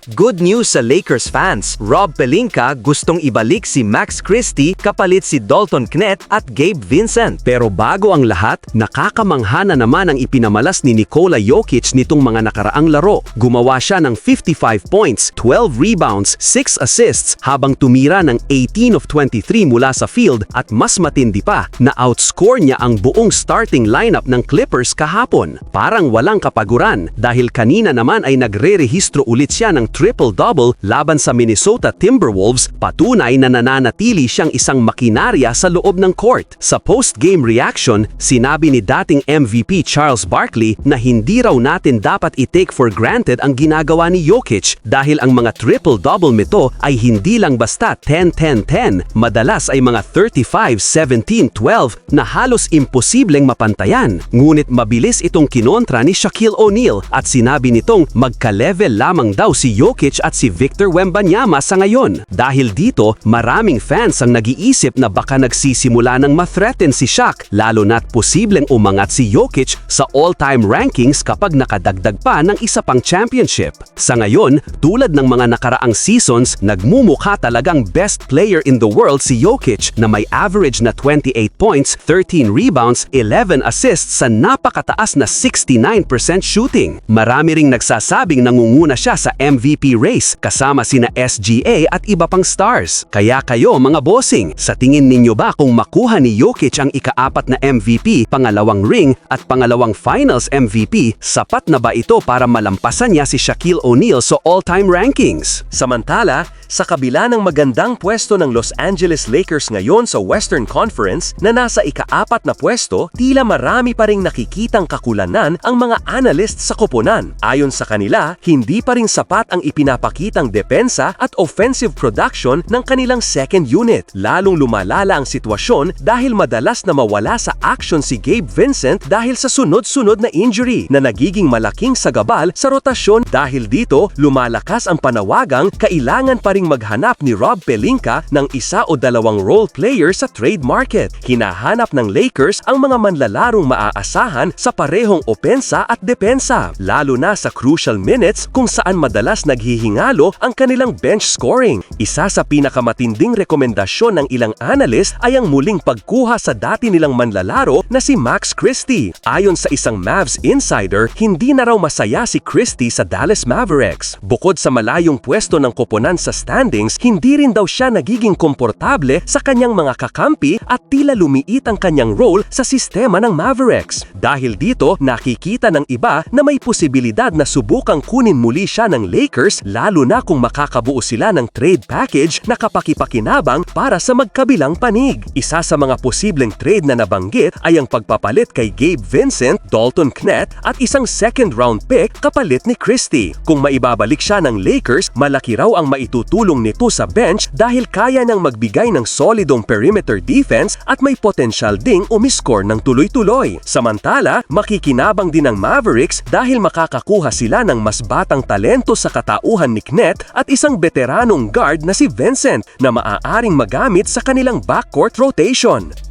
Good news sa Lakers fans. Rob Pelinka gustong ibalik si Max Christie kapalit si Dalton Knet at Gabe Vincent. Pero bago ang lahat, nakakamangha na naman ang ipinamalas ni Nikola Jokic nitong mga nakaraang laro. Gumawa siya ng 55 points, 12 rebounds, 6 assists habang tumira ng 18 of 23 mula sa field at mas matindi pa na outscore niya ang buong starting lineup ng Clippers kahapon. Parang walang kapaguran dahil kanina naman ay nagre-rehistro ulit siya ng triple-double laban sa Minnesota Timberwolves, patunay na nananatili siyang isang makinarya sa loob ng court. Sa post-game reaction, sinabi ni dating MVP Charles Barkley na hindi raw natin dapat i-take for granted ang ginagawa ni Jokic dahil ang mga triple-double nito ay hindi lang basta 10-10-10, madalas ay mga 35-17-12 na halos imposibleng mapantayan. Ngunit mabilis itong kinontra ni Shaquille O'Neal at sinabi nitong magka-level lamang daw si Jokic at si Victor Wembanyama sa ngayon. Dahil dito, maraming fans ang nag-iisip na baka nagsisimula ng ma-threaten si Shaq lalo na't posibleng umangat si Jokic sa all-time rankings kapag nakadagdag pa ng isa pang championship. Sa ngayon, tulad ng mga nakaraang seasons, nagmumukha talagang best player in the world si Jokic na may average na 28 points, 13 rebounds, 11 assists sa napakataas na 69% shooting. Marami ring nagsasabing nangunguna siya sa MVP race kasama sina SGA at iba pang stars. Kaya kayo mga bossing, sa tingin ninyo ba kung makuha ni Jokic ang ikaapat na MVP, pangalawang ring at pangalawang finals MVP, sapat na ba ito para malampasan niya si Shaquille O'Neal sa all-time rankings? Samantala, sa kabila ng magandang pwesto ng Los Angeles Lakers ngayon sa Western Conference na nasa ikaapat na pwesto, tila marami pa ring nakikitang kakulanan ang mga analysts sa koponan. Ayon sa kanila, hindi pa rin sapat ang ipinapakitang depensa at offensive production ng kanilang second unit. Lalong lumalala ang sitwasyon dahil madalas na mawala sa action si Gabe Vincent dahil sa sunod-sunod na injury na nagiging malaking sagabal sa rotasyon dahil dito lumalakas ang panawagang kailangan pa ring maghanap ni Rob Pelinka ng isa o dalawang role player sa trade market. Hinahanap ng Lakers ang mga manlalarong maaasahan sa parehong opensa at depensa, lalo na sa crucial minutes kung saan madalas naghihingalo ang kanilang bench scoring. Isa sa pinakamatinding rekomendasyon ng ilang analyst ay ang muling pagkuha sa dati nilang manlalaro na si Max Christie. Ayon sa isang Mavs insider, hindi na raw masaya si Christie sa Dallas Mavericks. Bukod sa malayong pwesto ng koponan sa standings, hindi rin daw siya nagiging komportable sa kanyang mga kakampi at tila lumiit ang kanyang role sa sistema ng Mavericks. Dahil dito, nakikita ng iba na may posibilidad na subukang kunin muli siya ng Lakers lalo na kung makakabuo sila ng trade package na kapakipakinabang para sa magkabilang panig. Isa sa mga posibleng trade na nabanggit ay ang pagpapalit kay Gabe Vincent, Dalton Knet at isang second round pick kapalit ni Christie. Kung maibabalik siya ng Lakers, malaki raw ang maitutulong nito sa bench dahil kaya niyang magbigay ng solidong perimeter defense at may potensyal ding umiscore ng tuloy-tuloy. Samantala, makikinabang din ang Mavericks dahil makakakuha sila ng mas batang talento sa katauhan ni Knet at isang veteranong guard na si Vincent na maaaring magamit sa kanilang backcourt rotation.